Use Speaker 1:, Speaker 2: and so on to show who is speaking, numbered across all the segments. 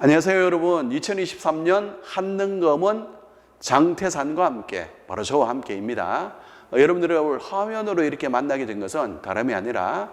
Speaker 1: 안녕하세요 여러분. 2023년 한능검은 장태산과 함께 바로 저와 함께입니다. 어, 여러분들을 화면으로 이렇게 만나게 된 것은 다름이 아니라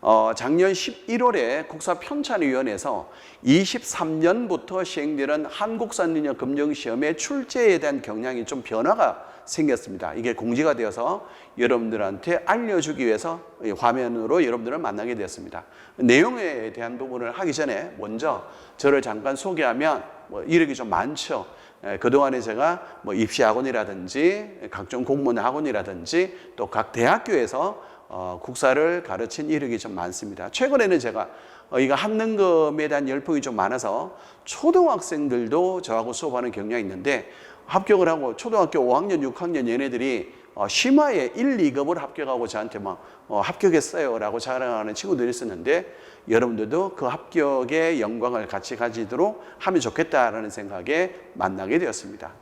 Speaker 1: 어, 작년 11월에 국사편찬위원회에서 23년부터 시행되는 한국산능력 검정시험의 출제에 대한 경향이 좀 변화가 생겼습니다. 이게 공지가 되어서 여러분들한테 알려주기 위해서 이 화면으로 여러분들을 만나게 되었습니다. 내용에 대한 부분을 하기 전에 먼저 저를 잠깐 소개하면 뭐 이력이 좀 많죠. 에, 그동안에 제가 뭐 입시학원이라든지 각종 공무원 학원이라든지 또 각 대학교에서 어, 국사를 가르친 이력이 좀 많습니다. 최근에는 제가 어, 이거 한능검에 대한 열풍이 좀 많아서 초등학생들도 저하고 수업하는 경향이 있는데 합격을 하고 초등학교 5학년, 6학년 얘네들이 어, 심화에 1, 2급을 합격하고 저한테 막 어, 합격했어요 라고 자랑하는 친구들이 있었는데 여러분들도 그 합격의 영광을 같이 가지도록 하면 좋겠다라는 생각에 만나게 되었습니다.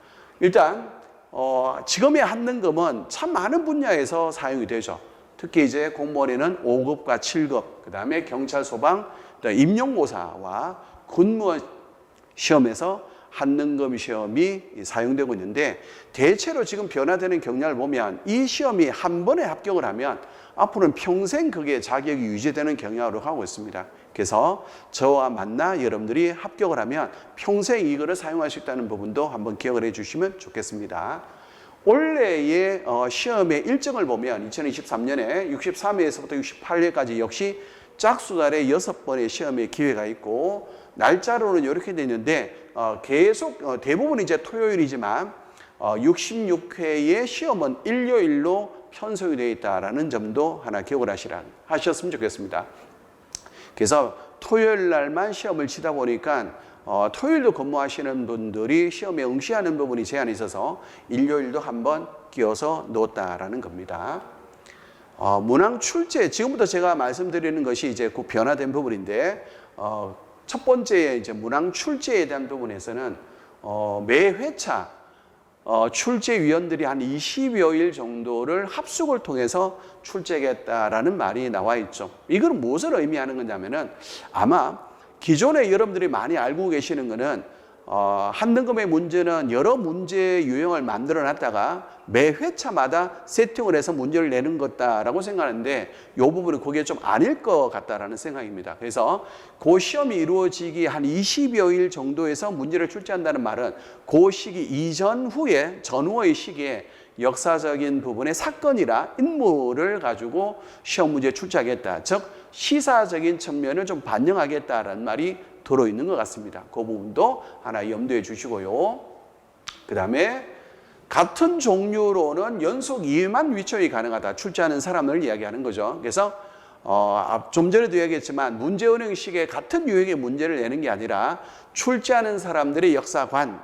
Speaker 1: 일단 어, 지금의 한능검은 참 많은 분야에서 사용이 되죠. 특히 이제 공무원에는 5급과 7급, 그 다음에 경찰, 소방, 임용고사와 군무원 시험에서 한능검 시험이 사용되고 있는데 대체로 지금 변화되는 경향을 보면 이 시험이 한 번에 합격을 하면 앞으로는 평생 그게 자격이 유지되는 경향으로 가고 있습니다. 그래서 저와 만나 여러분들이 합격을 하면 평생 이거를 사용할 수 있다는 부분도 한번 기억을 해 주시면 좋겠습니다. 올해의 어, 시험의 일정을 보면 2023년에 63회에서부터 68회까지 역시 짝수달에 여섯 번의 시험의 기회가 있고 날짜로는 이렇게 되는데 어, 계속 어, 대부분 이제 토요일이지만 어, 66회의 시험은 일요일로 편성이 되어 있다라는 점도 하나 기억을 하시라 하셨으면 좋겠습니다. 그래서 토요일 날만 시험을 치다 보니까 어, 토요일도 근무하시는 분들이 시험에 응시하는 부분이 제한이 있어서 일요일도 한번 끼워서 놓았다라는 겁니다. 어, 문항 출제 지금부터 제가 말씀드리는 것이 이제 그 변화된 부분인데 어, 첫 번째 이제 문항 출제에 대한 부분에서는 어, 매 회차 어, 출제위원들이 한 20여일 정도를 합숙을 통해서 출제하겠다라는 말이 나와 있죠. 이건 무엇을 의미하는 거냐면은 아마 기존에 여러분들이 많이 알고 계시는 거는 어, 한등급의 문제는 여러 문제 유형을 만들어 놨다가 매 회차마다 세팅을 해서 문제를 내는 것다라고 생각하는데 이 부분은 그게 좀 아닐 것 같다라는 생각입니다. 그래서 그 시험이 이루어지기 한 20여일 정도에서 문제를 출제한다는 말은 그 시기 이전 후에 전후의 시기에 역사적인 부분의 사건이라 인물을 가지고 시험 문제 출제하겠다. 즉 시사적인 측면을 좀 반영하겠다라는 말이 들어 있는 것 같습니다. 그 부분도 하나 염두에 주시고요. 그 다음에 같은 종류로는 연속 2회만 위촉이 가능하다. 출제하는 사람을 이야기하는 거죠. 그래서 어, 좀 전에도 얘기했지만 문제 운영 시기에 같은 유형의 문제를 내는 게 아니라 출제하는 사람들의 역사관,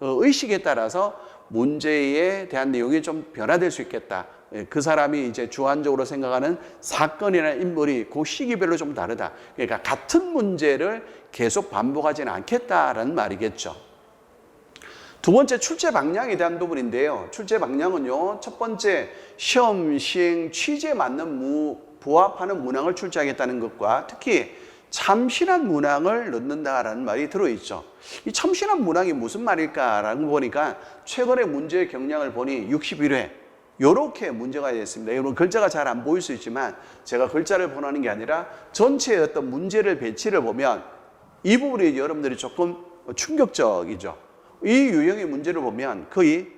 Speaker 1: 어, 의식에 따라서 문제에 대한 내용이 좀 변화될 수 있겠다. 예, 그 사람이 이제 주관적으로 생각하는 사건이나 인물이 그 시기별로 좀 다르다. 그러니까 같은 문제를 계속 반복하지는 않겠다라는 말이겠죠. 두 번째 출제 방향에 대한 부분인데요. 출제 방향은요. 첫 번째 시험 시행 취지에 맞는 무, 부합하는 문항을 출제하겠다는 것과 특히 참신한 문항을 넣는다라는 말이 들어있죠. 이 참신한 문항이 무슨 말일까라고 보니까 최근의 문제의 경향을 보니 61회 요렇게 문제가 됐습니다. 여러분 글자가 잘 안 보일 수 있지만 제가 글자를 번하는 게 아니라 전체의 어떤 문제를 배치를 보면 이 부분이 여러분들이 조금 충격적이죠. 이 유형의 문제를 보면 거의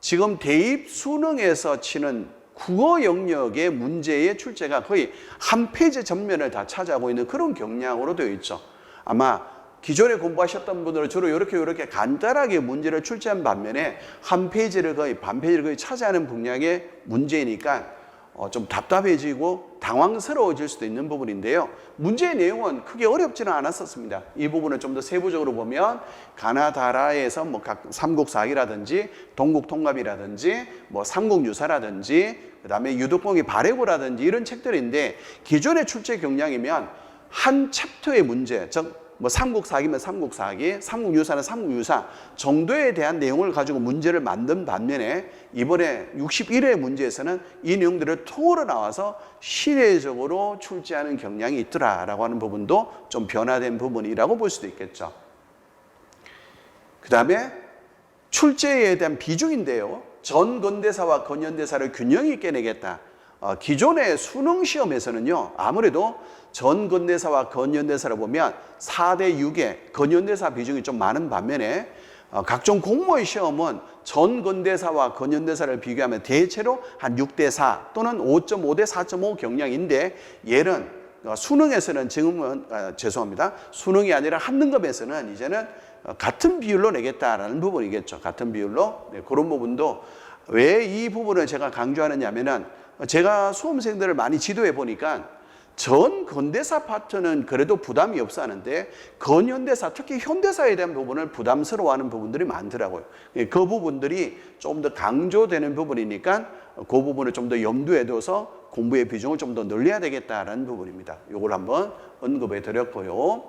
Speaker 1: 지금 대입 수능에서 치는 국어 영역의 문제의 출제가 거의 한 페이지 전면을 다 차지하고 있는 그런 경향으로 되어 있죠. 아마 기존에 공부하셨던 분들은 주로 이렇게 이렇게 간단하게 문제를 출제한 반면에 한 페이지를 거의 반 페이지를 거의 차지하는 분량의 문제이니까 어, 좀 답답해지고 당황스러워질 수도 있는 부분인데요. 문제의 내용은 크게 어렵지는 않았었습니다. 이 부분을 좀 더 세부적으로 보면 가나다라에서 뭐 각 삼국사기라든지 동국통갑이라든지 뭐 삼국유사라든지 그다음에 유독공의 발해고라든지 이런 책들인데 기존의 출제 경향이면 한 챕터의 문제, 즉 뭐 삼국사기면 삼국사기, 삼국유사는 삼국유사 정도에 대한 내용을 가지고 문제를 만든 반면에 이번에 61회 문제에서는 이 내용들을 통으로 나와서 시대적으로 출제하는 경향이 있더라라고 하는 부분도 좀 변화된 부분이라고 볼 수도 있겠죠. 그 다음에 출제에 대한 비중인데요. 전건대사와 건현대사를 균형 있게 내겠다. 어, 기존의 수능 시험에서는요, 아무래도 전건대사와 건현대사를 보면 4대 6의 건현대사 비중이 좀 많은 반면에 어, 각종 공모의 시험은 전건대사와 건현대사를 비교하면 대체로 한 6대 4 또는 5.5대 4.5 경량인데 얘는 어, 수능에서는 지금은 아, 죄송합니다. 수능이 아니라 한능급에서는 이제는 어, 같은 비율로 내겠다라는 부분이겠죠. 같은 비율로 네, 그런 부분도 왜 이 부분을 제가 강조하느냐면은 제가 수험생들을 많이 지도해 보니까 전 건대사 파트는 그래도 부담이 없어 하는데 건현대사 특히 현대사에 대한 부분을 부담스러워하는 부분들이 많더라고요. 예, 그 부분들이 좀 더 강조되는 부분이니까 그 부분을 좀 더 염두에 둬서 공부의 비중을 좀 더 늘려야 되겠다라는 부분입니다. 이걸 한번 언급해 드렸고요.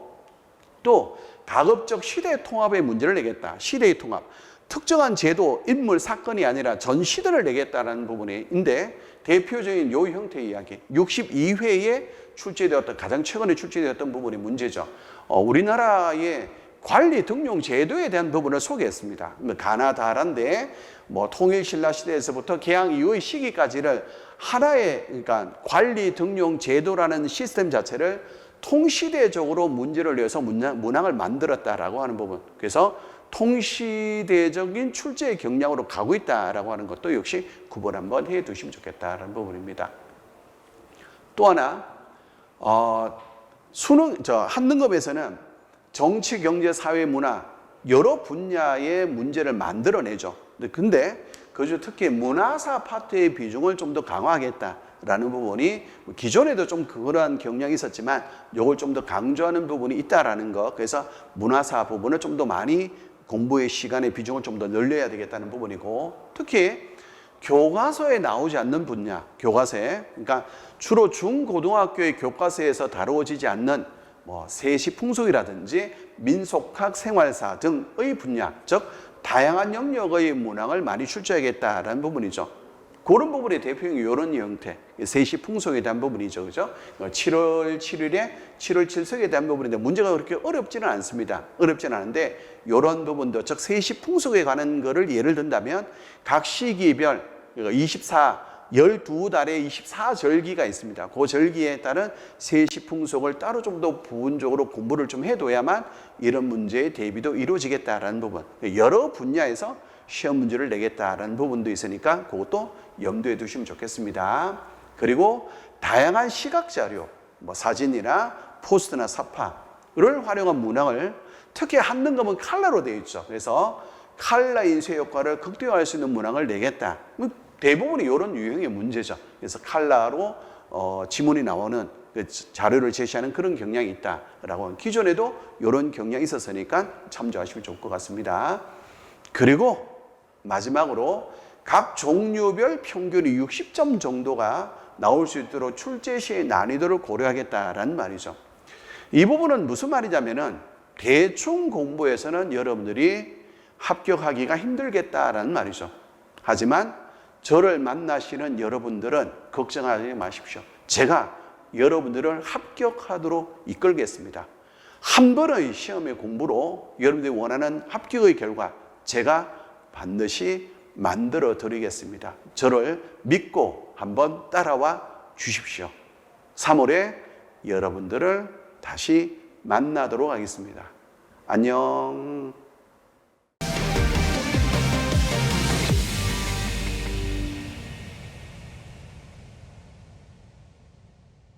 Speaker 1: 또 가급적 시대 통합의 문제를 내겠다. 시대의 통합. 특정한 제도, 인물, 사건이 아니라 전 시대를 내겠다라는 부분인데 대표적인 요 형태의 이야기. 62회에 출제되었던 가장 최근에 출제되었던 부분이 문제죠. 어, 우리나라의 관리 등용 제도에 대한 부분을 소개했습니다. 뭐 가나다란데 뭐 통일 신라 시대에서부터 개항 이후의 시기까지를 하나의 그러니까 관리 등용 제도라는 시스템 자체를 통시대적으로 문제를 내서 문항, 문항을 만들었다라고 하는 부분. 그래서 통시대적인 출제 경향으로 가고 있다라고 하는 것도 역시 구분 한번 해 두시면 좋겠다라는 부분입니다. 또 하나 어, 수능 저 한능급에서는 정치, 경제, 사회, 문화 여러 분야의 문제를 만들어내죠. 근데 그중 특히 문화사 파트의 비중을 좀 더 강화하겠다라는 부분이 기존에도 좀 그러한 경향이 있었지만 이걸 좀 더 강조하는 부분이 있다라는 것. 그래서 문화사 부분을 좀 더 많이 공부의 시간의 비중을 좀 더 늘려야 되겠다는 부분이고 특히 교과서에 나오지 않는 분야, 교과서에 그러니까 주로 중고등학교의 교과서에서 다루어지지 않는 뭐 세시 풍속이라든지 민속학 생활사 등의 분야, 즉 다양한 영역의 문항을 많이 출제하겠다라는 부분이죠. 그런 부분의 대표적인 이런 형태, 세시 풍속에 대한 부분이죠. 그죠? 7월 7일에 7월 7석에 대한 부분인데 문제가 그렇게 어렵지는 않습니다. 어렵지는 않은데 이런 부분도 즉 세시 풍속에 관한 거를 예를 든다면 각 시기별 24 12달에 24절기가 있습니다. 그 절기에 따른 세시 풍속을 따로 좀 더 부분적으로 공부를 좀 해둬야만 이런 문제의 대비도 이루어지겠다라는 부분. 여러 분야에서 시험 문제를 내겠다라는 부분도 있으니까 그것도 염두에 두시면 좋겠습니다. 그리고 다양한 시각 자료, 뭐 사진이나 포스트나 사파를 활용한 문항을 특히 한능검은 칼라로 되어 있죠. 그래서 칼라 인쇄 효과를 극대화할 수 있는 문항을 내겠다. 대부분이 이런 유형의 문제죠. 그래서 칼라로 어, 지문이 나오는 그 자료를 제시하는 그런 경향이 있다라고 기존에도 이런 경향이 있었으니까 참조하시면 좋을 것 같습니다. 그리고 마지막으로 각 종류별 평균이 60점 정도가 나올 수 있도록 출제 시의 난이도를 고려하겠다라는 말이죠. 이 부분은 무슨 말이냐면은 대충 공부에서는 여러분들이 합격하기가 힘들겠다라는 말이죠. 하지만 저를 만나시는 여러분들은 걱정하지 마십시오. 제가 여러분들을 합격하도록 이끌겠습니다. 한 번의 시험의 공부로 여러분들이 원하는 합격의 결과 제가 반드시 만들어 드리겠습니다. 저를 믿고 한번 따라와 주십시오. 3월에 여러분들을 다시 만나도록 하겠습니다. 안녕.